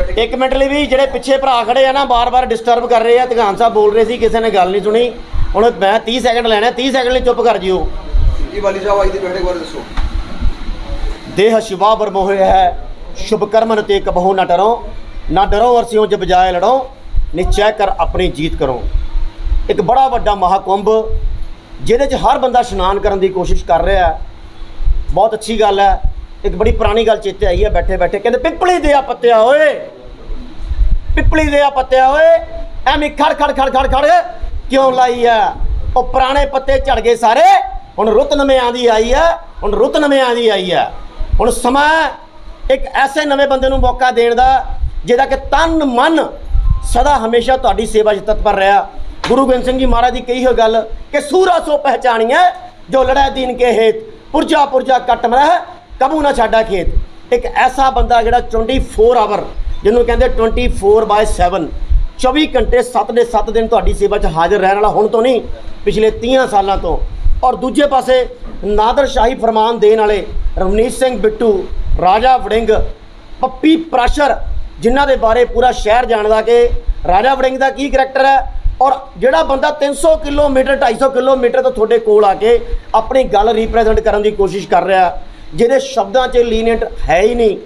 ਬੈਠੇ ਇੱਕ ਮਿੰਟ ਲਈ ਵੀ ਜਿਹੜੇ ਪਿੱਛੇ ਭਰਾ ਖੜੇ ਆ ਨਾ ਬਾਰ-ਬਾਰ ਡਿਸਟਰਬ ਕਰ ਰਹੇ ਆ। ਧਗਾਨ ਸਾਹਿਬ ਬੋਲ ਰਹੇ ਸੀ ਕਿਸੇ ਨੇ ਗੱਲ ਨਹੀਂ ਸੁਣੀ। ਹੁਣ ਮੈਂ 30 ਸੈਕਿੰਡ ਲੈਣਾ 30 ਸੈਕਿੰਡ ਲਈ ਚੁੱਪ ਕਰ ਜਿਓ। ਜੀ ਵਾਲੀ ਸਾਹਿਬ ਅੱਜ ਦੀ ਬੈਠਕ ਬਾਰੇ ਦੱਸੋ। ਦੇਹ ਸ਼ਿਵਾ ਬਰ ਮੋਹਿ ਹੈ। ਸ਼ੁਭ ਕਰਮਨ ਤੇ ਕਬਹੂ ਨਾ ਡਰੋ। ਨਾ ਡਰੋ ਅਰਸਿਓ ਜਬ ਜਾਏ ਲੜੋ। ਨਿਚੈ ਕਰ ਆਪਣੀ ਜੀਤ ਕਰੋ। ਇੱਕ ਬੜਾ ਵੱਡਾ ਮਹਾਕੁੰਭ ਜਿਹਦੇ 'ਚ ਹਰ ਬੰਦਾ ਇਸ਼ਨਾਨ ਕਰਨ ਦੀ ਕੋਸ਼ਿਸ਼ ਕਰ ਰਿਹਾ ਹੈ। ਬਹੁਤ ਅੱਛੀ ਗੱਲ ਹੈ। ਇੱਕ ਬੜੀ ਪੁਰਾਣੀ ਗੱਲ ਚੇਤੇ ਆਈ ਹੈ, ਬੈਠੇ ਬੈਠੇ। ਕਹਿੰਦੇ, ਪਿੱਪਲੀ ਦੇ ਆ ਪੱਤਿਆ, ਓਏ। ਪਿੱਪਲੀ ਦੇ ਆ ਪੱਤਿਆ, ਓਏ। ਐਵੇਂ ਖੜ ਖੜ ਖੜ ਖੜ ਖੜ। ਕਿਉਂ ਲਾਈ ਆ? ਉਹ ਪੁਰਾਣੇ ਪੱਤੇ ਝੜ ਗਏ ਸਾਰੇ। ਹੁਣ ਰੁੱਤ ਨਵੇਂ ਆਂਦੀ ਆਈ ਆ। ਹੁਣ ਰੁੱਤ ਨਵੇਂ ਆਂਦੀ ਆਈ ਆ। ਹੁਣ ਸਮਾਂ ਇੱਕ ਐਸੇ ਨਵੇਂ ਬੰਦੇ ਨੂੰ ਮੌਕਾ ਦੇਣ ਦਾ, ਜਿਹਦਾ ਕਿ ਤਨ, ਮਨ ਸਦਾ ਹਮੇਸ਼ਾ ਤੁਹਾਡੀ ਸੇਵਾ 'ਚ ਤਤਪਰ ਰਿਹਾ। ਗੁਰੂ ਗੋਬਿੰਦ ਸਿੰਘ ਜੀ ਮਹਾਰਾਜ ਦੀ ਕਹੀ ਹੋਈ ਗੱਲ ਕਿ ਸੂਰਾ ਸੋ ਪਹਿਚਾਣੀਐ, ਜੋ ਲੜੈ ਦੀਨ ਕੇ ਹੇਤ ਪੁਰਜਾ ਪੁਰਜਾ ਕੱਟ ਮਰਹਿ ਕਬੂ ਨਾ ਛਾਡਾ ਖੇਤ। ਇੱਕ ਐਸਾ ਬੰਦਾ ਜਿਹੜਾ 24 ਆਵਰ ਜਿਹਨੂੰ ਕਹਿੰਦੇ 24 ਬਾਏ 7 24 ਘੰਟੇ 7 ਦੇ 7 ਦਿਨ ਤੁਹਾਡੀ ਸੇਵਾ 'ਚ ਹਾਜ਼ਰ ਰਹਿਣ ਵਾਲਾ ਹੁਣ ਤੋਂ ਨਹੀਂ, ਪਿਛਲੇ 30 ਸਾਲਾਂ ਤੋਂ। ਔਰ ਦੂਜੇ ਪਾਸੇ ਨਾਦਰ ਸ਼ਾਹੀ ਫਰਮਾਨ ਦੇਣ ਵਾਲੇ ਰਵਨੀਤ ਸਿੰਘ ਬਿੱਟੂ, ਰਾਜਾ ਵੜਿੰਗ, ਪੱਪੀ ਪ੍ਰਾਸ਼ਰ, ਜਿਨ੍ਹਾਂ ਦੇ ਬਾਰੇ ਪੂਰਾ ਸ਼ਹਿਰ ਜਾਣਦਾ ਕਿ ਰਾਜਾ ਵੜਿੰਗ ਦਾ ਕੀ ਕਰੈਕਟਰ ਹੈ ਔਰ ਜਿਹੜਾ ਬੰਦਾ 300 ਕਿਲੋਮੀਟਰ 250 ਕਿਲੋਮੀਟਰ ਤੋਂ ਤੁਹਾਡੇ ਕੋਲ ਆ ਕੇ ਆਪਣੀ ਗੱਲ ਰਿਪਰੈਜ਼ੈਂਟ ਕਰਨ ਦੀ ਕੋਸ਼ਿਸ਼ ਕਰ ਰਿਹਾ। ਜਿਹਦੇ ਸ਼ਬਦਾਂ 'ਚ ਲੀਨੀਅੰਟ ਹੈ ਹੀ ਨਹੀਂ।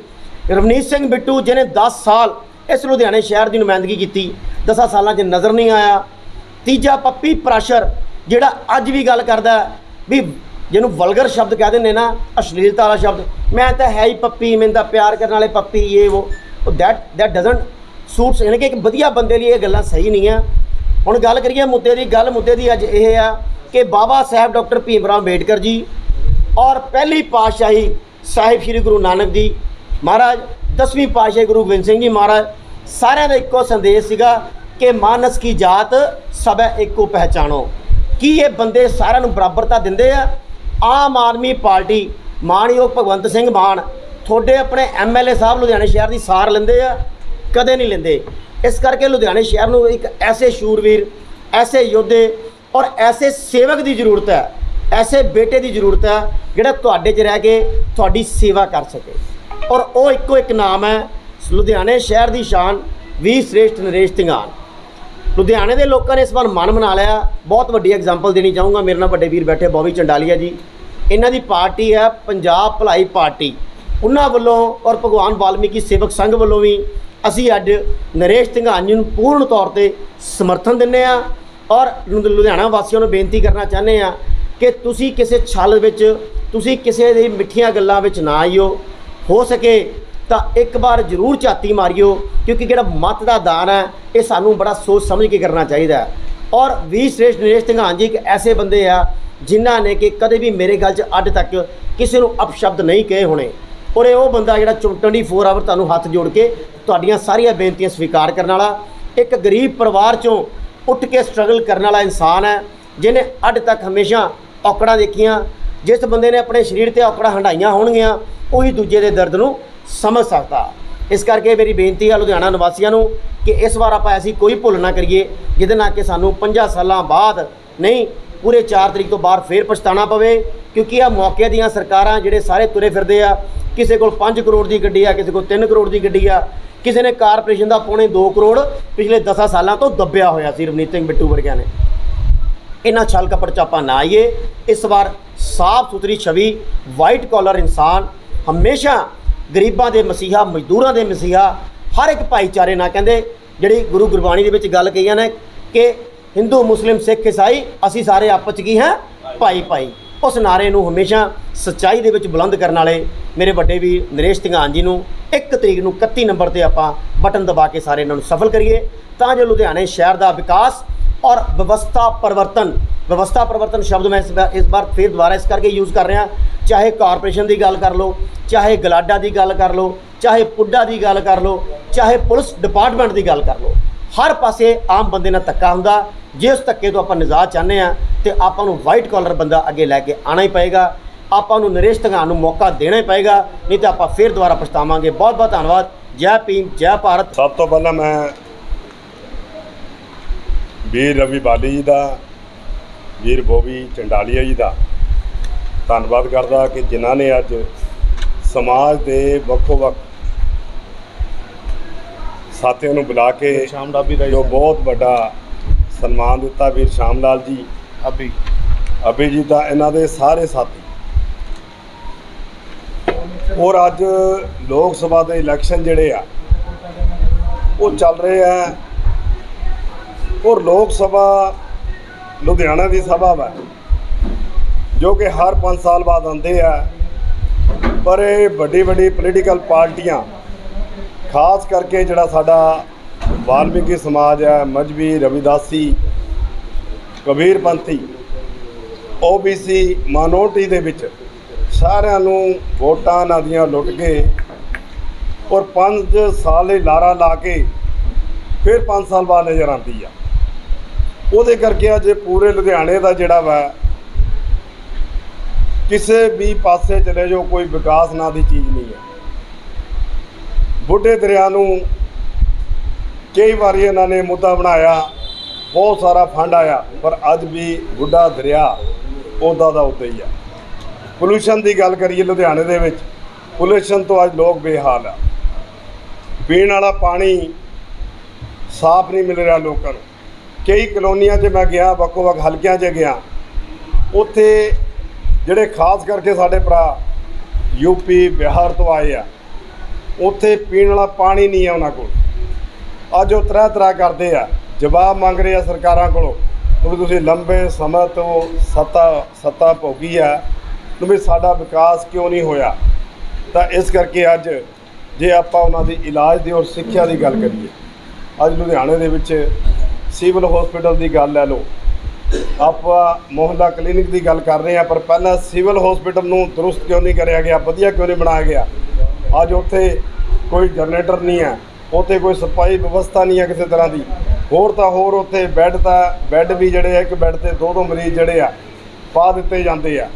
ਰਵਨੀਤ ਸਿੰਘ ਬਿੱਟੂ, ਜਿਹਨੇ 10 ਸਾਲ ਇਸ ਲੁਧਿਆਣੇ ਸ਼ਹਿਰ ਦੀ ਨੁਮਾਇੰਦਗੀ ਕੀਤੀ 10 ਸਾਲਾਂ 'ਚ ਨਜ਼ਰ ਨਹੀਂ ਆਇਆ। ਤੀਜਾ ਪੱਪੀ ਪ੍ਰੈਸ਼ਰ, ਜਿਹੜਾ ਅੱਜ ਵੀ ਗੱਲ ਕਰਦਾ ਵੀ ਜਿਹਨੂੰ ਵਲਗਰ ਸ਼ਬਦ ਕਹਿ ਦਿੰਦੇ ਨਾ, ਅਸ਼ਲੀਲਤਾ ਵਾਲਾ ਸ਼ਬਦ, ਮੈਂ ਤਾਂ ਹੈ ਹੀ ਪੱਪੀ, ਮੈਨੂੰ ਤਾਂ ਪਿਆਰ ਕਰਨ ਵਾਲੇ ਪੱਪੀ ਇਹ ਉਹ। ਦੈਟ ਦੈਟ ਡਸਨਟ ਸੂਟਸ ਯਾਨੀ ਕਿ ਇੱਕ ਵਧੀਆ ਬੰਦੇ ਲਈ ਇਹ ਗੱਲਾਂ ਸਹੀ ਨਹੀਂ ਆ। ਹੁਣ ਗੱਲ ਕਰੀਏ ਮੁੱਦੇ ਦੀ, ਗੱਲ ਮੁੱਦੇ ਦੀ ਅੱਜ ਇਹ ਆ ਕਿ ਬਾਬਾ ਸਾਹਿਬ ਡਾਕਟਰ ਭੀਮ ਰਾਓ ਅੰਬੇਡਕਰ ਜੀ ਔਰ ਪਹਿਲੀ ਪਾਤਸ਼ਾਹੀ ਸਾਹਿਬ ਸ੍ਰੀ ਗੁਰੂ ਨਾਨਕ ਜੀ ਮਹਾਰਾਜ, ਦਸਵੀਂ ਪਾਤਸ਼ਾਹੀ ਗੁਰੂ ਗੋਬਿੰਦ ਸਿੰਘ ਜੀ ਮਹਾਰਾਜ, ਸਾਰਿਆਂ ਦਾ ਇੱਕੋ ਸੰਦੇਸ਼ ਸੀਗਾ ਕਿ ਮਾਨਸ ਕੀ ਜਾਤ ਸਭੈ ਇੱਕੋ ਪਹਿਚਾਣੋ। ਕੀ ਇਹ ਬੰਦੇ ਸਾਰਿਆਂ ਨੂੰ ਬਰਾਬਰਤਾ ਦਿੰਦੇ ਆ? ਆਮ ਆਦਮੀ ਪਾਰਟੀ ਮਾਨਯੋਗ ਭਗਵੰਤ ਸਿੰਘ ਮਾਨ ਤੁਹਾਡੇ ਆਪਣੇ ਐਮਐਲਏ ਸਾਹਿਬ ਲੁਧਿਆਣੇ ਸ਼ਹਿਰ ਦੀ ਸਾਰ ਲੈਂਦੇ ਆ? ਕਦੇ ਨਹੀਂ ਲੈਂਦੇ। ਇਸ ਕਰਕੇ ਲੁਧਿਆਣੇ ਸ਼ਹਿਰ ਨੂੰ ਇੱਕ ਐਸੇ ਸ਼ੂਰਵੀਰ, ਐਸੇ ਯੋਧੇ ਔਰ ਐਸੇ ਸੇਵਕ ਦੀ ਜ਼ਰੂਰਤ ਹੈ ਐਸੇ ਬੇਟੇ ਦੀ ਜ਼ਰੂਰਤ ਹੈ ਜਿਹੜਾ ਤੁਹਾਡੇ 'ਚ ਰਹਿ ਕੇ ਤੁਹਾਡੀ ਸੇਵਾ ਕਰ ਸਕੇ। ਔਰ ਉਹ ਇੱਕੋ ਇੱਕ ਨਾਮ ਹੈ ਲੁਧਿਆਣੇ ਸ਼ਹਿਰ ਦੀ ਸ਼ਾਨ ਵੀ ਸ੍ਰੇਸ਼ਟ ਨਰੇਸ਼ ਧਿੰਗਾਨ ਲੁਧਿਆਣੇ ਦੇ ਲੋਕਾਂ ਨੇ ਇਸ ਵਾਰ ਮਨ ਬਣਾ ਲਿਆ। ਬਹੁਤ ਵੱਡੀ ਐਗਜ਼ਾਮਪਲ ਦੇਣੀ ਚਾਹੂੰਗਾ। ਮੇਰੇ ਨਾਲ ਵੱਡੇ ਵੀਰ ਬੈਠੇ ਬੌਬੀ ਚੰਡਾਲੀਆ ਜੀ। ਇਹਨਾਂ ਦੀ ਪਾਰਟੀ ਹੈ ਪੰਜਾਬ ਭਲਾਈ ਪਾਰਟੀ। ਉਹਨਾਂ ਵੱਲੋਂ ਔਰ ਭਗਵਾਨ ਵਾਲਮੀਕੀ ਸੇਵਕ ਸੰਘ ਵੱਲੋਂ ਵੀ ਅਸੀਂ ਅੱਜ ਨਰੇਸ਼ ਧਿੰਗਾਨ ਜੀ ਨੂੰ ਪੂਰਨ ਤੌਰ ਤੇ ਸਮਰਥਨ ਦਿੰਦੇ ਆ। ਔਰ ਲੁਧਿਆਣਾ ਵਾਸੀਆਂ ਨੂੰ ਬੇਨਤੀ ਕਰਨਾ ਚਾਹੁੰਦੇ ਆ ਕਿ ਤੁਸੀਂ ਕਿਸੇ ਛਲ ਵਿੱਚ, ਤੁਸੀਂ ਕਿਸੇ ਦੀ ਮਿੱਠੀਆਂ ਗੱਲਾਂ ਵਿੱਚ ਨਾ ਆਇਓ ਹੋ ਸਕੇ ਤਾਂ ਇੱਕ ਵਾਰ ਜ਼ਰੂਰ ਝਾਤੀ ਮਾਰਿਓ, ਕਿਉਂਕਿ ਜਿਹੜਾ ਮਤ ਦਾ ਦਾਨ ਹੈ, ਇਹ ਸਾਨੂੰ ਬੜਾ ਸੋਚ ਸਮਝ ਕੇ ਕਰਨਾ ਚਾਹੀਦਾ ਹੈ। ਔਰ ਵੀ ਸ੍ਰੇਸ਼ਟ ਨਰੇਸ਼ ਧੰਗਾਨ ਜੀ ਇੱਕ ਐਸੇ ਬੰਦੇ ਆ, ਜਿਨ੍ਹਾਂ ਨੇ ਕਿ ਕਦੇ ਵੀ ਮੇਰੇ ਗੱਲ 'ਚ ਅੱਜ ਤੱਕ ਕਿਸੇ ਨੂੰ ਅਪਸ਼ਬਦ ਨਹੀਂ ਕਹੇ ਹੋਣੇ। ਔਰ ਇਹ ਉਹ ਬੰਦਾ ਜਿਹੜਾ 24 ਆਵਰ ਤੁਹਾਨੂੰ ਹੱਥ ਜੋੜ ਕੇ ਤੁਹਾਡੀਆਂ ਸਾਰੀਆਂ ਬੇਨਤੀਆਂ ਸਵੀਕਾਰ ਕਰਨ ਵਾਲਾ, ਇੱਕ ਗਰੀਬ ਪਰਿਵਾਰ 'ਚੋਂ ਉੱਠ ਕੇ ਸਟਰਗਲ ਕਰਨ ਵਾਲਾ ਇਨਸਾਨ ਹੈ, ਜਿਹਨੇ ਅੱਜ ਤੱਕ ਹਮੇਸ਼ਾ ਔਕੜਾਂ ਦੇਖੀਆਂ, ਜਿਸ ਬੰਦੇ ਨੇ ਆਪਣੇ ਸਰੀਰ ਤੇ ਔਕੜਾਂ ਹੰਡਾਈਆਂ ਹੋਣਗੀਆਂ, ਉਹੀ ਦੂਜੇ ਦੇ ਦਰਦ ਨੂੰ ਸਮਝ ਸਕਦਾ। ਇਸ ਕਰਕੇ ਮੇਰੀ ਬੇਨਤੀ ਹੈ ਲੁਧਿਆਣਾ ਨਿਵਾਸੀਆਂ ਨੂੰ ਕਿ ਇਸ ਵਾਰ ਆਪਾਂ ਐਸੀ ਕੋਈ ਭੁੱਲ ਨਾ ਕਰੀਏ, ਜਿਹਦੇ ਨਾਲ ਕਿ ਸਾਨੂੰ 50 ਸਾਲਾਂ ਬਾਅਦ ਨਹੀਂ, ਪੂਰੇ 4 ਤਰੀਕ ਤੋਂ ਬਾਅਦ ਫੇਰ ਪਛਤਾਣਾ ਪਵੇ, ਕਿਉਂਕਿ ਇਹ ਮੌਕੇ ਦੀਆਂ ਸਰਕਾਰਾਂ ਜਿਹੜੇ ਸਾਰੇ ਤੁਰੇ ਫਿਰਦੇ ਆ, ਕਿਸੇ ਕੋਲ 5 ਕਰੋੜ ਦੀ ਗੱਡੀ ਆ, ਕਿਸੇ ਕੋਲ 3 ਕਰੋੜ ਦੀ ਗੱਡੀ ਆ, ਕਿਸੇ ਨੇ ਕਾਰਪੋਰੇਸ਼ਨ ਦਾ ਪੌਣੇ 2 ਕਰੋੜ ਪਿਛਲੇ 10 ਸਾਲਾਂ ਤੋਂ ਦੱਬਿਆ ਹੋਇਆ ਸੀ ਰਵਨੀਤ ਸਿੰਘ ਬਿੱਟੂ ਵਰਗਿਆਂ ਨੇ। ਇਹਨਾਂ ਛਲ ਕਪੜ ਚ ਆਪਾਂ ਨਾ ਆਈਏ। ਇਸ ਵਾਰ ਸਾਫ਼ ਸੁਥਰੀ ਛਵੀ ਵਾਈਟ ਕਾਲਰ ਇਨਸਾਨ, ਹਮੇਸ਼ਾ ਗਰੀਬਾਂ ਦੇ ਮਸੀਹਾ, ਮਜ਼ਦੂਰਾਂ ਦੇ ਮਸੀਹਾ, ਹਰ ਇੱਕ ਭਾਈਚਾਰੇ ਨਾਲ ਕਹਿੰਦੇ, ਜਿਹੜੀ ਗੁਰੂ ਗੁਰਬਾਣੀ ਦੇ ਵਿੱਚ ਗੱਲ ਕਹੀਆਂ ਨੇ ਕਿ ਹਿੰਦੂ, ਮੁਸਲਿਮ, ਸਿੱਖ, ਈਸਾਈ, ਅਸੀਂ ਸਾਰੇ ਆਪਸ 'ਚ ਕੀ ਹੈ? ਭਾਈ ਭਾਈ। ਉਸ ਨਾਰੇ ਨੂੰ ਹਮੇਸ਼ਾ ਸੱਚਾਈ ਦੇ ਵਿੱਚ ਬੁਲੰਦ ਕਰਨ ਵਾਲੇ ਮੇਰੇ ਵੱਡੇ ਵੀ ਨਰੇਸ਼ ਧਿੰਗਾਨ ਜੀ ਨੂੰ 1 ਤਰੀਕ ਨੂੰ 31 ਨੰਬਰ ਤੇ ਆਪਾਂ ਬਟਨ ਦਬਾ ਕੇ ਸਾਰੇ ਇਹਨਾਂ ਨੂੰ ਸਫਲ ਕਰੀਏ। ਤਾਂ ਜੋ ਲੁਧਿਆਣੇ ਸ਼ਹਿਰ ਦਾ ਵਿਕਾਸ ਔਰ ਵਿਵਸਥਾ ਪਰਿਵਰਤਨ ਵਿਵਸਥਾ ਪਰਿਵਰਤਨ ਸ਼ਬਦ ਮੈਂ ਇਸ ਵਾਰ ਇਸ ਫਿਰ ਦੁਬਾਰਾ ਇਸ ਕਰਕੇ ਯੂਜ਼ ਕਰ ਰਿਹਾ। ਚਾਹੇ ਕਾਰਪੋਰੇਸ਼ਨ ਦੀ ਗੱਲ ਕਰ ਲਓ, ਚਾਹੇ ਗਲਾਡਾ ਦੀ ਗੱਲ ਕਰ ਲਓ, ਚਾਹੇ ਪੁੱਡਾ ਦੀ ਗੱਲ ਕਰ ਲਓ, ਚਾਹੇ ਪੁਲਿਸ ਡਿਪਾਰਟਮੈਂਟ ਦੀ ਗੱਲ ਕਰ ਲਓ, ਹਰ ਪਾਸੇ ਆਮ ਬੰਦੇ ਨਾਲ ਧੱਕਾ ਹੁੰਦਾ। ਜੇ ਉਸ ਧੱਕੇ ਤੋਂ ਆਪਾਂ ਨਿਜਾਤ ਚਾਹੁੰਦੇ ਆ ਤੇ ਆਪਾਂ ਨੂੰ ਵਾਈਟ ਕਾਲਰ ਬੰਦਾ ਅੱਗੇ ਲੈ ਕੇ ਆਣਾ ਹੀ ਪਏਗਾ। ਆਪਾਂ ਨੂੰ ਨਰੇਸ਼ ਧਗਾਨ ਨੂੰ ਮੌਕਾ ਦੇਣਾ ਹੀ ਪਏਗਾ। ਨਹੀਂ ਤਾਂ ਆਪਾਂ ਫਿਰ ਦੁਬਾਰਾ ਪਛਤਾਵਾਂਗੇ। ਬਹੁਤ ਬਹੁਤ ਧੰਨਵਾਦ। ਜੈ ਭੀਮ, ਜੈ ਭਾਰਤ। ਸਭ ਤੋਂ ਪਹਿਲਾਂ ਮੈਂ ਵੀਰ ਰਵੀ ਬਾਲੀ ਜੀ ਦਾ ਵੀਰ ਬੋਬੀ ਚੰਡਾਲੀਆ ਜੀ ਦਾ। ਧੰਨਵਾਦ ਕਰਦਾ ਕਿ ਜਿਨ੍ਹਾਂ ਨੇ ਅੱਜ ਸਮਾਜ ਦੇ ਵੱਖੋ ਵੱਖ ਸਾਥੀਆਂ ਨੂੰ ਬੁਲਾ ਕੇ ਸ਼ਾਮ ਡਾਬੀ ਦਾ ਜੋ ਬਹੁਤ ਵੱਡਾ ਸਨਮਾਨ ਦਿੱਤਾ ਵੀਰ ਸ਼ਾਮ ਲਾਲ ਜੀ। ਅਭੀ। ਅਭੀ ਜੀ ਦਾ ਇਹਨਾਂ ਦੇ ਸਾਰੇ ਸਾਥੀ। ਔਰ ਅੱਜ ਲੋਕ ਸਭਾ ਦੇ ਇਲੈਕਸ਼ਨ ਜਿਹੜੇ ਆ ਉਹ ਚੱਲ ਰਹੇ ਆ। ਔਰ ਲੋਕ ਸਭਾ ਲੁਧਿਆਣਾ ਦੀ ਸਭਾ ਵਾ, ਜੋ ਕਿ ਹਰ 5 ਸਾਲ ਬਾਅਦ ਆਉਂਦੇ ਆ। ਪਰ ਇਹ ਵੱਡੀ ਵੱਡੀ ਪੋਲੀਟੀਕਲ ਪਾਰਟੀਆਂ, ਖਾਸ ਕਰਕੇ ਜਿਹੜਾ ਸਾਡਾ ਵਾਲਮੀਕੀ ਸਮਾਜ ਹੈ, ਮਜਬੀ, ਰਵਿਦਾਸੀ, ਕਬੀਰ ਪੰਥੀ ਓਬੀਸੀ ਮਾਈਨੋਰਟੀ ਦੇ ਵਿੱਚ ਸਾਰਿਆਂ ਨੂੰ ਵੋਟਾਂ ਇਹਨਾਂ ਦੀਆਂ ਲੁੱਟ ਕੇ ਔਰ 5 ਸਾਲ ਇਹ ਲਾਰਾ ਲਾ ਕੇ ਫਿਰ 5 ਸਾਲ ਬਾਅਦ ਨਜ਼ਰ ਆਉਂਦੀ ਆ। ਉਹਦੇ ਕਰਕੇ ਅੱਜ ਪੂਰੇ ਲੁਧਿਆਣੇ ਦਾ ਜਿਹੜਾ ਵਾ, ਕਿਸੇ ਵੀ ਪਾਸੇ ਚਲੇ ਜਾਓ, ਕੋਈ ਵਿਕਾਸ ਨਾਂ ਦੀ ਚੀਜ਼ ਨਹੀਂ ਹੈ। ਬੁੱਢੇ ਦਰਿਆ ਨੂੰ ਕਈ ਵਾਰੀ ਇਹਨਾਂ ਨੇ ਮੁੱਦਾ ਬਣਾਇਆ, ਬਹੁਤ ਸਾਰਾ ਫੰਡ ਆਇਆ, ਪਰ ਅੱਜ ਵੀ ਬੁੱਢਾ ਦਰਿਆ ਉਹਦਾ ਦਾ ਉੱਤੇ ਹੀ ਆ। ਪੋਲੂਸ਼ਨ ਦੀ ਗੱਲ ਕਰੀਏ ਲੁਧਿਆਣੇ ਦੇ ਵਿੱਚ ਪੋਲੂਸ਼ਨ ਤੋਂ ਅੱਜ ਲੋਕ ਬੇਹਾਲ ਆ। ਪੀਣ ਵਾਲਾ ਪਾਣੀ ਸਾਫ਼ ਨਹੀਂ ਮਿਲ ਰਿਹਾ ਲੋਕਾਂ ਨੂੰ। ਕਈ ਕਲੋਨੀਆਂ 'ਚ ਮੈਂ ਗਿਆ ਵੱਖੋ ਵੱਖ ਹਲਕਿਆਂ 'ਚ ਗਿਆ। ਉੱਥੇ ਜਿਹੜੇ ਖਾਸ ਕਰਕੇ ਸਾਡੇ ਭਰਾ ਯੂਪੀ ਬਿਹਾਰ ਤੋਂ ਆਏ ਆ, ਉੱਥੇ ਪੀਣ ਵਾਲਾ ਪਾਣੀ ਨਹੀਂ ਆ ਉਹਨਾਂ ਕੋਲ। ਅੱਜ ਉਹ ਤਰ੍ਹਾਂ ਤਰ੍ਹਾਂ ਕਰਦੇ ਆ, ਜਵਾਬ ਮੰਗ ਰਹੇ ਆ ਸਰਕਾਰਾਂ ਕੋਲੋਂ ਵੀ ਤੁਸੀਂ ਲੰਬੇ ਸਮੇਂ ਤੋਂ ਸੱਤਾ ਸੱਤਾ ਭੋਗੀ ਆ ਨੂੰ ਵੀ ਸਾਡਾ ਵਿਕਾਸ ਕਿਉਂ ਨਹੀਂ ਹੋਇਆ? ਤਾਂ ਇਸ ਕਰਕੇ ਅੱਜ ਜੇ ਆਪਾਂ ਉਹਨਾਂ ਦੀ ਇਲਾਜ ਦੀ ਔਰ ਸਿੱਖਿਆ ਦੀ ਗੱਲ ਕਰੀਏ, ਅੱਜ ਲੁਧਿਆਣੇ ਦੇ ਵਿੱਚ ਸਿਵਲ ਹਸਪੀਟਲ ਦੀ ਗੱਲ ਲੈ ਲਓ। ਆਪਾਂ ਮੁਹੱਲਾ ਕਲੀਨਿਕ ਦੀ ਗੱਲ ਕਰ ਰਹੇ ਆ ਪਰ ਪਹਿਲਾਂ ਸਿਵਲ ਹਸਪੀਟਲ ਨੂੰ ਦਰੁਸਤ ਕਿਉਂ ਨਹੀਂ ਕਰਿਆ ਗਿਆ? ਵਧੀਆ ਕਿਉਂ ਨਹੀਂ ਬਣਾਇਆ ਗਿਆ? ਅੱਜ ਉੱਥੇ ਕੋਈ ਜਨਰੇਟਰ ਨਹੀਂ ਹੈ, ਉੱਥੇ ਕੋਈ ਸਫ਼ਾਈ ਵਿਵਸਥਾ ਨਹੀਂ ਹੈ ਕਿਸੇ ਤਰ੍ਹਾਂ ਦੀ। ਹੋਰ ਤਾਂ ਹੋਰ ਉੱਥੇ ਬੈੱਡ ਤਾਂ, ਬੈੱਡ ਵੀ ਜਿਹੜੇ ਆ, ਇੱਕ ਬੈੱਡ ਤੇ ਦੋ ਦੋ ਮਰੀਜ਼ ਜਿਹੜੇ ਆ, ਪਾ ਦਿੱਤੇ ਜਾਂਦੇ ਆ।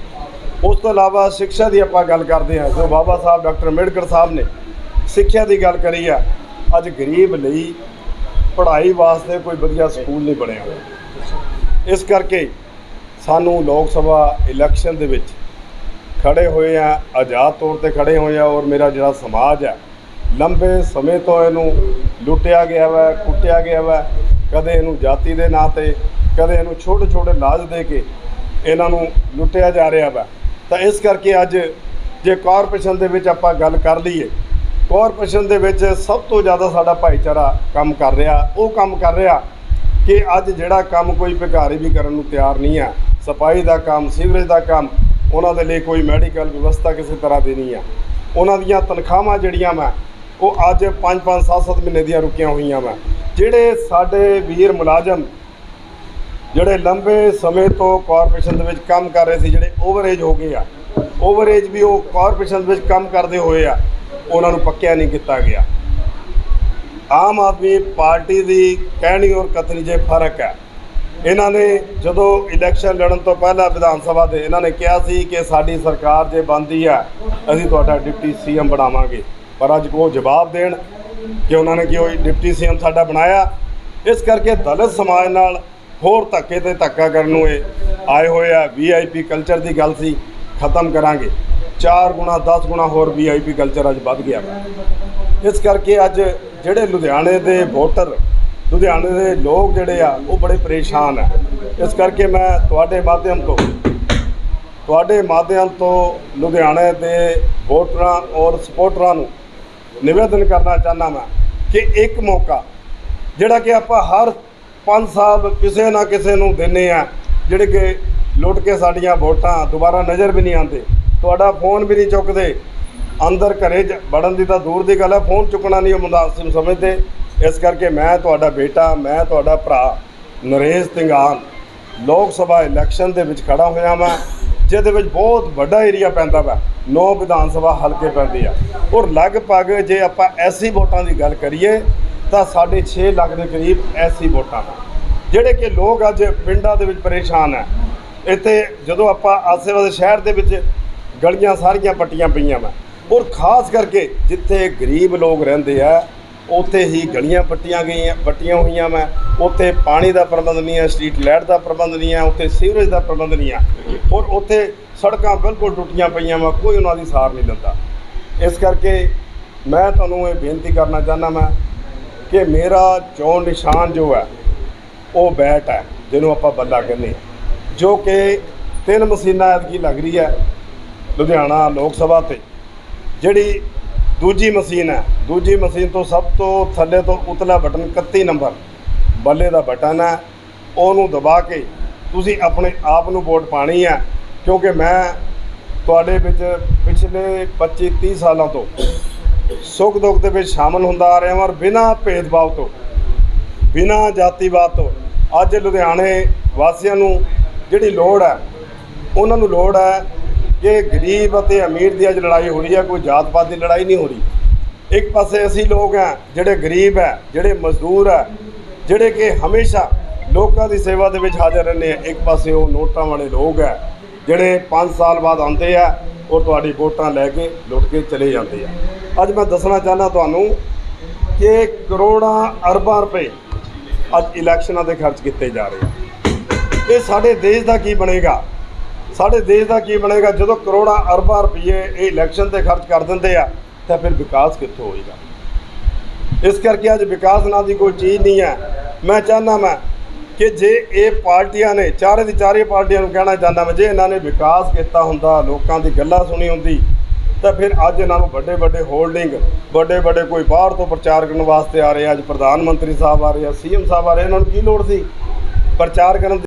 ਉਸ ਤੋਂ ਇਲਾਵਾ ਸਿੱਖਿਆ ਦੀ ਆਪਾਂ ਗੱਲ ਕਰਦੇ ਹਾਂ, ਜੋ ਬਾਬਾ ਸਾਹਿਬ, ਡਾਕਟਰ ਅੰਬੇਡਕਰ ਸਾਹਿਬ ਨੇ ਸਿੱਖਿਆ ਦੀ ਗੱਲ ਕਰੀ ਆ। ਅੱਜ ਗਰੀਬ ਲਈ ਪੜ੍ਹਾਈ ਵਾਸਤੇ ਕੋਈ ਵਧੀਆ ਸਕੂਲ ਨਹੀਂ ਬਣਿਆ। ਇਸ ਕਰਕੇ ਸਾਨੂੰ ਲੋਕ ਸਭਾ ਇਲੈਕਸ਼ਨ ਦੇ ਵਿੱਚ ਖੜੇ ਹੋਏ ਆ, ਆਜ਼ਾਦ ਤੌਰ ਤੇ ਖੜੇ ਹੋਏ ਆ ਔਰ ਮੇਰਾ ਜਿਹੜਾ ਸਮਾਜ ਹੈ ਲੰਬੇ ਸਮੇਂ ਤੋਂ ਇਹਨੂੰ ਲੁੱਟਿਆ ਗਿਆ ਵਾ, ਕੁੱਟਿਆ ਗਿਆ ਵਾ, ਕਦੇ ਇਹਨੂੰ ਜਾਤੀ ਦੇ ਨਾਂ ਤੇ, ਕਦੇ ਇਹਨੂੰ ਛੋਟੇ ਛੋਟੇ ਲਾਜ ਦੇ ਕੇ ਇਹਨਾਂ ਨੂੰ ਲੁੱਟਿਆ ਜਾ ਰਿਹਾ ਵਾ। ਤਾਂ ਇਸ ਕਰਕੇ ਅੱਜ ਜੇ ਕਾਰਪੋਰੇਸ਼ਨ ਦੇ ਵਿੱਚ ਆਪਾਂ ਗੱਲ ਕਰ ਲਈਏ ਕਾਰਪੋਰੇਸ਼ਨ ਦੇ ਵਿੱਚ ਸਭ ਤੋਂ ਜ਼ਿਆਦਾ ਸਾਡਾ ਭਾਈਚਾਰਾ ਕੰਮ ਕਰ ਰਿਹਾ। ਉਹ ਕੰਮ ਕਰ ਰਿਹਾ ਕਿ ਅੱਜ ਜਿਹੜਾ ਕੰਮ ਕੋਈ ਭਿਕਾਰੀ ਵੀ ਕਰਨ ਨੂੰ ਤਿਆਰ ਨਹੀਂ ਆ, ਸਫ਼ਾਈ ਦਾ ਕੰਮ, ਸੀਵਰੇਜ ਦਾ ਕੰਮ, ਉਹਨਾਂ ਦੇ ਲਈ ਕੋਈ ਮੈਡੀਕਲ ਵਿਵਸਥਾ ਕਿਸੇ ਤਰ੍ਹਾਂ ਦੀ ਨਹੀਂ ਆ। ਉਹਨਾਂ ਦੀਆਂ ਤਨਖਾਹਾਂ ਜਿਹੜੀਆਂ ਵਾ, ਉਹ ਅੱਜ 5-5 7-7 ਮਹੀਨੇ ਦੀਆਂ ਰੁਕੀਆਂ ਹੋਈਆਂ ਵਾ। ਜਿਹੜੇ ਸਾਡੇ ਵੀਰ ਮੁਲਾਜ਼ਮ, ਜਿਹੜੇ ਲੰਬੇ ਸਮੇਂ ਤੋਂ ਕਾਰਪੋਰੇਸ਼ਨ ਦੇ ਵਿੱਚ ਕੰਮ ਕਰ ਰਹੇ ਸੀ, ਜਿਹੜੇ ਓਵਰੇਜ ਹੋ ਗਏ ਆ ਓਵਰੇਜ ਵੀ ਉਹ ਕਾਰਪੋਰੇਸ਼ਨ ਦੇ ਵਿੱਚ ਕੰਮ ਕਰਦੇ ਹੋਏ ਆ ਉਹਨਾਂ ਨੂੰ ਪੱਕਿਆ ਨਹੀਂ ਕੀਤਾ ਗਿਆ। ਆਮ ਆਦਮੀ ਪਾਰਟੀ ਦੀ ਕਹਿਣੀ ਔਰ ਕਥਨੀ 'ਚ ਫ਼ਰਕ ਹੈ। ਇਹਨਾਂ ਨੇ ਜਦੋਂ ਇਲੈਕਸ਼ਨ ਲੜਨ ਤੋਂ ਪਹਿਲਾਂ ਵਿਧਾਨ ਸਭਾ ਦੇ ਇਹਨਾਂ ਨੇ ਕਿਹਾ ਸੀ ਕਿ ਸਾਡੀ ਸਰਕਾਰ ਜੇ ਬਣਦੀ ਹੈ, ਅਸੀਂ ਤੁਹਾਡਾ ਡਿਪਟੀ ਸੀਐਮ ਬਣਾਵਾਂਗੇ। ਪਰ ਅੱਜ ਉਹ ਜਵਾਬ ਦੇਣ ਕਿ ਉਹਨਾਂ ਨੇ ਕਿਉਂ ਡਿਪਟੀ ਸੀਐਮ ਸਾਡਾ ਬਣਾਇਆ। ਇਸ ਕਰਕੇ ਦਲਿਤ ਸਮਾਜ ਨਾਲ ਹੋਰ ਧੱਕੇ ਤੇ ਧੱਕਾ ਕਰਨ ਨੂੰ ਇਹ ਆਏ ਹੋਏ ਆ। ਵੀਆਈਪੀ ਕਲਚਰ ਦੀ ਗੱਲ ਸੀ ਖਤਮ ਕਰਾਂਗੇ। 4 ਗੁਣਾ 10 ਗੁਣਾ ਹੋਰ ਵੀਆਈਪੀ ਕਲਚਰ ਅੱਜ ਵੱਧ ਗਿਆ ਇਸ ਕਰਕੇ ਅੱਜ ਜਿਹੜੇ ਲੁਧਿਆਣੇ ਦੇ ਵੋਟਰ, ਲੁਧਿਆਣੇ ਦੇ ਲੋਕ ਜਿਹੜੇ ਆ, ਉਹ ਬੜੇ ਪਰੇਸ਼ਾਨ ਆ। ਇਸ ਕਰਕੇ ਮੈਂ ਤੁਹਾਡੇ ਮਾਧਿਅਮ ਤੋਂ, ਤੁਹਾਡੇ ਮਾਧਿਅਮ ਤੋਂ ਲੁਧਿਆਣੇ ਦੇ ਵੋਟਰਾਂ ਔਰ ਸਪੋਰਟਰਾਂ ਨੂੰ ਨਿਵੇਦਨ ਕਰਨਾ ਚਾਹੁੰਦਾ ਮੈਂ ਕਿ ਇੱਕ ਮੌਕਾ, ਜਿਹੜਾ ਕਿ ਆਪਾਂ ਹਰ 5 ਸਾਲ ਕਿਸੇ ਨਾ ਕਿਸੇ ਨੂੰ ਦਿੰਨੇ ਆ, ਜਿਹੜੇ ਕਿ ਲੁੱਟ ਕੇ ਸਾਡੀਆਂ ਵੋਟਾਂ ਦੁਬਾਰਾ ਨਜ਼ਰ ਵੀ ਨਹੀਂ ਆਉਂਦੇ। ਤੁਹਾਡਾ ਫੋਨ ਵੀ ਨਹੀਂ ਚੁੱਕਦੇ। ਅੰਦਰ ਘਰੇ ਵੜਨ ਦੀ ਤਾਂ ਦੂਰ ਦੀ ਗੱਲ ਹੈ ਫੋਨ ਚੁੱਕਣਾ ਨਹੀਂ ਉਹ ਮੁਨਾਸਿਬ ਸਮਝਦੇ। ਇਸ ਕਰਕੇ ਮੈਂ ਤੁਹਾਡਾ ਬੇਟਾ, ਮੈਂ ਤੁਹਾਡਾ ਭਰਾ, ਨਰੇਸ਼ ਤਿੰਗਾਨ, ਲੋਕ ਸਭਾ ਇਲੈਕਸ਼ਨ ਦੇ ਵਿੱਚ ਖੜਾ ਹੋਇਆ ਮੈਂ ਜਿਹਦੇ ਵਿੱਚ ਬਹੁਤ ਵੱਡਾ ਏਰੀਆ ਪੈਂਦਾ ਵਾ। ਨੌ ਵਿਧਾਨ ਸਭਾ ਹਲਕੇ ਪੈਂਦੇ ਆ। ਔਰ ਲਗਭਗ ਜੇ ਆਪਾਂ ਐਸੀ ਵੋਟਾਂ ਦੀ ਗੱਲ ਕਰੀਏ, ਤਾਂ ਸਾਡੇ 6 ਲੱਖ ਦੇ ਕਰੀਬ ਐਸੀ ਵੋਟਾਂ ਜਿਹੜੇ ਕਿ ਲੋਕ ਅੱਜ ਪਿੰਡਾਂ ਦੇ ਵਿੱਚ ਪਰੇਸ਼ਾਨ ਹੈ ਇੱਥੇ ਜਦੋਂ ਆਪਾਂ ਆਸੇ-ਪਾਸੇ ਸ਼ਹਿਰ ਦੇ ਵਿੱਚ ਗਲੀਆਂ ਸਾਰੀਆਂ ਪੱਟੀਆਂ ਪਈਆਂ ਵਾ। ਔਰ ਖਾਸ ਕਰਕੇ ਜਿੱਥੇ ਗਰੀਬ ਲੋਕ ਰਹਿੰਦੇ ਆ, ਉੱਥੇ ਹੀ ਗਲੀਆਂ ਪੱਟੀਆਂ ਗਈਆਂ, ਪੱਟੀਆਂ ਹੋਈਆਂ ਵਾ। ਉੱਥੇ ਪਾਣੀ ਦਾ ਪ੍ਰਬੰਧ ਨਹੀਂ ਹੈ ਸਟਰੀਟ ਲਾਈਟ ਦਾ ਪ੍ਰਬੰਧ ਨਹੀਂ ਹੈ ਉੱਥੇ ਸੀਵਰੇਜ ਦਾ ਪ੍ਰਬੰਧ ਨਹੀਂ ਹੈ ਔਰ ਉੱਥੇ ਸੜਕਾਂ ਬਿਲਕੁਲ ਟੁੱਟੀਆਂ ਪਈਆਂ ਵਾ, ਕੋਈ ਉਹਨਾਂ ਦੀ ਸਾਰ ਨਹੀਂ ਲੈਂਦਾ ਇਸ ਕਰਕੇ ਮੈਂ ਤੁਹਾਨੂੰ ਇਹ ਬੇਨਤੀ ਕਰਨਾ ਚਾਹੁੰਦਾ ਮੈਂ ਕਿ ਮੇਰਾ ਚੋਣ ਨਿਸ਼ਾਨ ਜੋ ਹੈ, ਉਹ ਬੈਟ ਹੈ, ਜਿਹਨੂੰ ਆਪਾਂ ਬੱਲਾ ਕਹਿੰਦੇ ਹਾਂ। ਜੋ ਕਿ ਤਿੰਨ ਮਸ਼ੀਨਾਂ ਐਤਕੀ ਲੱਗ ਰਹੀ ਹੈ ਲੁਧਿਆਣਾ ਲੋਕ ਸਭਾ ਤੇ। ਜਿਹੜੀ ਦੂਜੀ ਮਸ਼ੀਨ ਹੈ, ਦੂਜੀ ਮਸ਼ੀਨ ਤੋਂ ਸਭ ਤੋਂ ਥੱਲੇ ਤੋਂ ਉਤਲਾ ਬਟਨ 31 ਨੰਬਰ, ਬੱਲੇ ਦਾ ਬਟਨ ਹੈ, ਉਹਨੂੰ ਦਬਾ ਕੇ ਤੁਸੀਂ ਆਪਣੇ ਆਪ ਨੂੰ ਵੋਟ ਪਾਣੀ ਹੈ, ਕਿਉਂਕਿ ਮੈਂ ਤੁਹਾਡੇ ਵਿੱਚ ਪਿਛਲੇ 25 30 ਸਾਲਾਂ ਤੋਂ ਸੁੱਖ ਦੁੱਖ ਦੇ ਵਿੱਚ ਸ਼ਾਮਲ ਹੁੰਦਾ ਆ ਰਿਹਾ ਹਾਂ ਔਰ ਬਿਨਾਂ ਭੇਦਭਾਵ ਤੋਂ, ਬਿਨਾਂ ਜਾਤੀਵਾਦ ਤੋਂ ਅੱਜ ਲੁਧਿਆਣੇ ਵਾਸੀਆਂ ਨੂੰ ਜਿਹੜੀ ਲੋੜ ਹੈ, ਉਹਨਾਂ ਨੂੰ ਲੋੜ ਹੈ ਕਿ ਗਰੀਬ ਅਤੇ ਅਮੀਰ ਦੀ ਅੱਜ ਲੜਾਈ ਹੋ ਰਹੀ ਹੈ ਕੋਈ ਜਾਤ ਪਾਤ ਦੀ ਲੜਾਈ ਨਹੀਂ ਹੋ ਰਹੀ। ਇੱਕ ਪਾਸੇ ਅਸੀਂ ਲੋਕ ਹੈ ਜਿਹੜੇ ਗਰੀਬ ਹੈ ਜਿਹੜੇ ਮਜ਼ਦੂਰ ਹੈ ਜਿਹੜੇ ਕਿ ਹਮੇਸ਼ਾ ਲੋਕਾਂ ਦੀ ਸੇਵਾ ਦੇ ਵਿੱਚ ਹਾਜ਼ਰ ਰਹਿੰਦੇ ਆ, ਇੱਕ ਪਾਸੇ ਉਹ ਨੋਟਾਂ ਵਾਲੇ ਲੋਕ ਹੈ ਜਿਹੜੇ 5 ਸਾਲ ਬਾਅਦ ਆਉਂਦੇ ਆ ਔਰ ਤੁਹਾਡੀ ਵੋਟਾਂ ਲੈ ਕੇ ਲੁੱਟ ਕੇ ਚਲੇ ਜਾਂਦੇ ਆ। ਅੱਜ ਮੈਂ ਦੱਸਣਾ ਚਾਹੁੰਦਾ ਤੁਹਾਨੂੰ ਕਿ ਕਰੋੜਾਂ ਅਰਬਾਂ ਰੁਪਏ ਅੱਜ ਇਲੈਕਸ਼ਨਾਂ 'ਤੇ ਖਰਚ ਕੀਤੇ ਜਾ ਰਹੇ ਆ। ਇਹ ਸਾਡੇ ਦੇਸ਼ ਦਾ ਕੀ ਬਣੇਗਾ? ਸਾਡੇ ਦੇਸ਼ ਦਾ ਕੀ ਬਣੇਗਾ ਜਦੋਂ ਕਰੋੜਾਂ ਅਰਬਾਂ ਰੁਪਏ ਇਹ ਇਲੈਕਸ਼ਨ ਤੇ ਖਰਚ ਕਰ ਦਿੰਦੇ ਆ, ਤਾਂ ਫਿਰ ਵਿਕਾਸ ਕਿੱਥੋਂ ਹੋਏਗਾ? ਇਸ ਕਰਕੇ ਅੱਜ ਵਿਕਾਸ ਨਾਂ ਦੀ ਕੋਈ ਚੀਜ਼ ਨਹੀਂ ਹੈ। ਮੈਂ ਚਾਹੁੰਦਾ ਮੈਂ ਕਿ ਜੇ ਇਹ ਪਾਰਟੀਆਂ ਨੇ, ਚਾਰੇ ਦੀ ਚਾਰੇ ਪਾਰਟੀਆਂ ਨੂੰ ਕਹਿਣਾ ਚਾਹੁੰਦਾ ਮੈਂ ਜੇ ਇਹਨਾਂ ਨੇ ਵਿਕਾਸ ਕੀਤਾ ਹੁੰਦਾ, ਲੋਕਾਂ ਦੀ ਗੱਲਾਂ ਸੁਣੀ ਹੁੰਦੀ, ਤਾਂ ਫਿਰ ਅੱਜ ਇਹਨਾਂ ਨੂੰ ਵੱਡੇ ਵੱਡੇ ਹੋਲਡਿੰਗ ਵੱਡੇ ਵੱਡੇ ਕੋਈ ਬਾਹਰ ਤੋਂ ਪ੍ਰਚਾਰ ਕਰਨ ਵਾਸਤੇ ਆ ਰਹੇ ਆ। ਅੱਜ ਪ੍ਰਧਾਨ ਮੰਤਰੀ ਸਾਹਿਬ ਆ ਰਹੇ ਆ, ਸੀਐਮ ਸਾਹਿਬ ਆ ਰਹੇ ਇਹਨਾਂ ਨੂੰ ਕੀ ਲੋੜ ਸੀ? ਪ੍ਰਚਾਰ ਕਰਨ ਦੀ